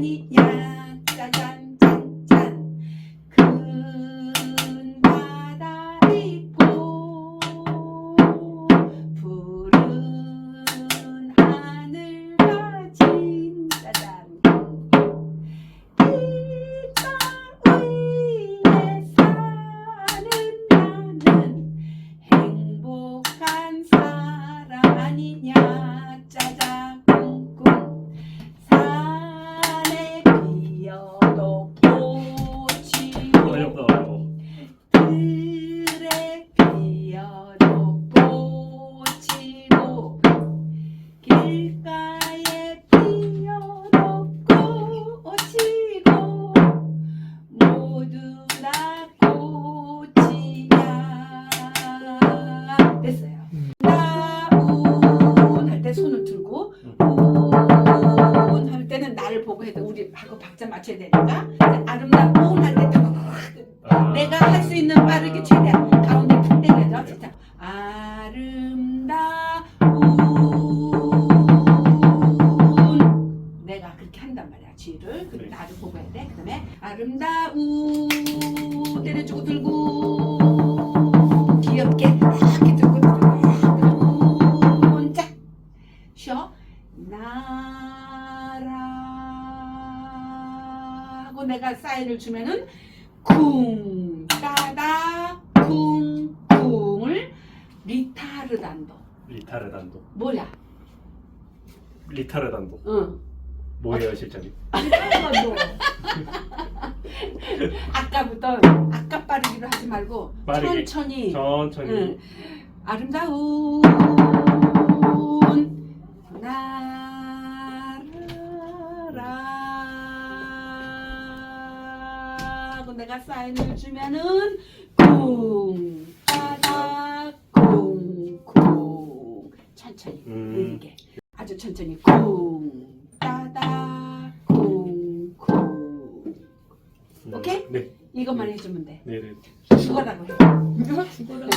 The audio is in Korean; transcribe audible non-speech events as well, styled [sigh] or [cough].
아니냐 짜 우리 하고 박자 맞춰야 되니까 아름다운 할때 아, 내가 할 수 있는 빠르게 최대한 가운데 툭 때려줘 진짜. 아름다운. 내가 그렇게 한단 말이야. 쥐를. 그 네. 나를 보고 해야 돼. 그다음에 아름다운. 때려주고 들고. 귀엽게 나라고 내가 사인을 주면은 쿵 따다 쿵 쿵을 리타르단도 리타르단도 뭐야? 리타르단도 응. 뭐예요 실장님? [laughs] 아까부터 아까 빠르기로 하지 말고 빠르게. 천천히 천천히 응. 아름다운 나라라고 내가 사인을 주면은 쿵 따다 쿵쿵. 천천히 음. 느리게. 아주 천천히 쿵 따다 쿵쿵. 음, 오케이? 네. 이것만 해주면 돼. 네네. 죽어라고 해. [laughs] 죽어라.